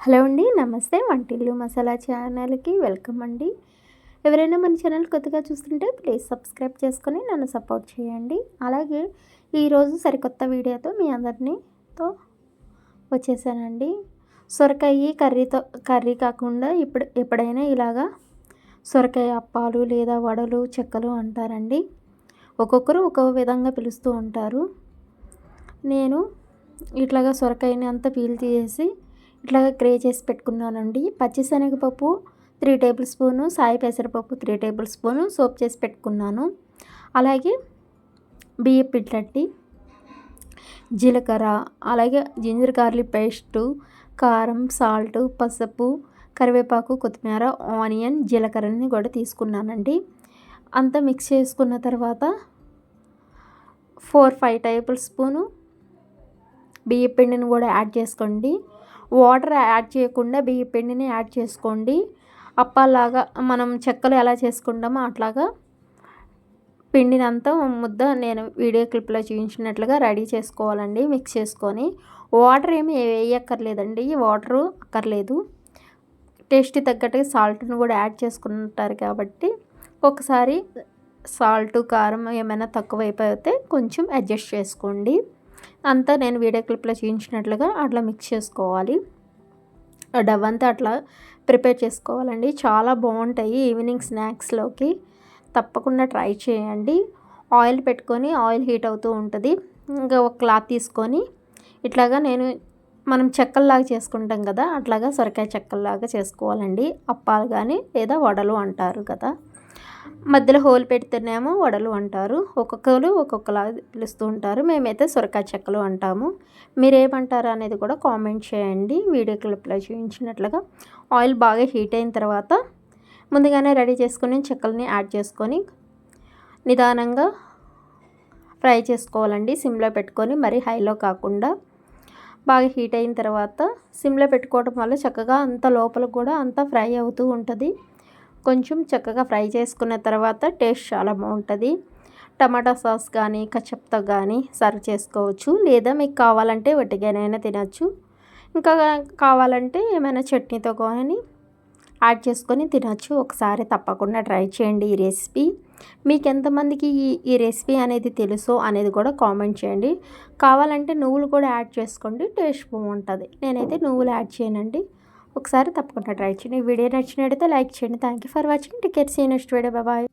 Hello అండి నమస్తే వంటిల్లు మసాలా ఛానల్కి వెల్కమ్ అండి. ఎవరైనా మన ఛానల్ కొత్తగా చూస్తుంటే ప్లీజ్ సబ్స్క్రైబ్ చేసుకొని నన్ను సపోర్ట్ చేయండి. అలాగే ఈరోజు సరికొత్త వీడియోతో మీ అందరినీతో వచ్చేసానండి. సొరకాయ కర్రీతో కర్రీ కాకుండా ఇప్పుడు ఎప్పుడైనా ఇలాగా సొరకాయ అప్పాలు లేదా వడలు చెక్కలు అంటారండి. ఒక్కొక్కరు ఒక్కొక్క విధంగా పిలుస్తూ ఉంటారు. నేను ఇట్లాగా సొరకాయని అంతా పీల్ తీసేసి ఇట్లాగా గ్రే చేసి పెట్టుకున్నానండి. పచ్చిశనగపప్పు త్రీ టేబుల్ స్పూను సాయి పెసరపప్పు త్రీ టేబుల్ స్పూను సోప్ చేసి పెట్టుకున్నాను. అలాగే బియ్య పిట్లట్టి జీలకర్ర అలాగే జింజర్ గార్లిక్ పేస్టు కారం సాల్ట్ పసుపు కరివేపాకు కొత్తిమీర ఆనియన్ జీలకర్రని కూడా తీసుకున్నానండి. అంతా మిక్స్ చేసుకున్న తర్వాత ఫోర్ ఫైవ్ టేబుల్ స్పూను బియ్య పిండిని కూడా యాడ్ చేసుకోండి. వాటర్ యాడ్ చేయకుండా బియ్య పిండిని యాడ్ చేసుకోండి. అప్పలాగా మనం చెక్కలు ఎలా చేసుకుంటామో అట్లాగా పిండిని అంతా ముద్ద నేను వీడియో క్లిప్లో చూపించినట్లుగా రెడీ చేసుకోవాలండి మిక్స్ చేసుకొని. వాటర్ ఏమి వేయక్కర్లేదండి వాటరు అక్కర్లేదు. టేస్ట్ తగ్గట్టుగా సాల్ట్ను కూడా యాడ్ చేసుకుంటారు కాబట్టి ఒకసారి సాల్ట్ కారం ఏమైనా తక్కువ అయిపోతే కొంచెం అడ్జస్ట్ చేసుకోండి. అంతా నేను వీడియో క్లిప్లో చూపించినట్లుగా అట్లా మిక్స్ చేసుకోవాలి. డవ్ అంతా అట్లా ప్రిపేర్ చేసుకోవాలండి. చాలా బాగుంటాయి ఈవినింగ్ స్నాక్స్లోకి తప్పకుండా ట్రై చేయండి. ఆయిల్ పెట్టుకొని ఆయిల్ హీట్ అవుతూ ఉంటుంది. ఇంకా ఒక క్లాత్ తీసుకొని ఇట్లాగా నేను మనం చెక్కల్లాగా చేసుకుంటాం కదా అట్లాగా సొరకాయ చెక్కల్లాగా చేసుకోవాలండి. అప్పాలు కానీ లేదా వడలు అంటారు కదా. మధ్యలో హోల్ పెడితేనేమో వడలు అంటారు. ఒక్కొక్కరు ఒక్కొక్కలా పిలుస్తూ ఉంటారు. మేమైతే సొరకాయ చెక్కలు అంటాము. మీరేమంటారు అనేది కూడా కామెంట్ చేయండి. వీడియో క్లిప్లో చూపించినట్లుగా ఆయిల్ బాగా హీట్ అయిన తర్వాత ముందుగానే రెడీ చేసుకుని చెక్కలని యాడ్ చేసుకొని నిదానంగా ఫ్రై చేసుకోవాలండి. సిమ్లో పెట్టుకొని మరీ హైలో కాకుండా బాగా హీట్ అయిన తర్వాత సిమ్లో పెట్టుకోవడం వల్ల చక్కగా అంత లోపల కూడా అంతా ఫ్రై అవుతూ ఉంటుంది. కొంచెం చక్కగా ఫ్రై చేసుకున్న తర్వాత టేస్ట్ చాలా బాగుంటుంది. టమాటా సాస్ కానీ కచప్తో కానీ సర్వ్ చేసుకోవచ్చు. లేదా మీకు కావాలంటే వట్టిగానైనా తినచ్చు. ఇంకా కావాలంటే ఏమైనా చట్నీతో కానీ యాడ్ చేసుకొని తినచ్చు. ఒకసారి తప్పకుండా ట్రై చేయండి ఈ రెసిపీ. మీకు ఎంతమందికి ఈ ఈ రెసిపీ అనేది తెలుసో అనేది కూడా కామెంట్ చేయండి. కావాలంటే నువ్వులు కూడా యాడ్ చేసుకోండి. టేస్ట్ బాగుంటుంది. నేనైతే నువ్వులు యాడ్ చేయనండి. ఒకసారి తప్పకుండా ట్రై చేయండి. వీడియో నచ్చినట్టయితే లైక్ చేయండి. థ్యాంక్ యూ ఫర్ వాచింగ్ టికెట్ సీ నెక్స్ట్ వీడియో బాయ్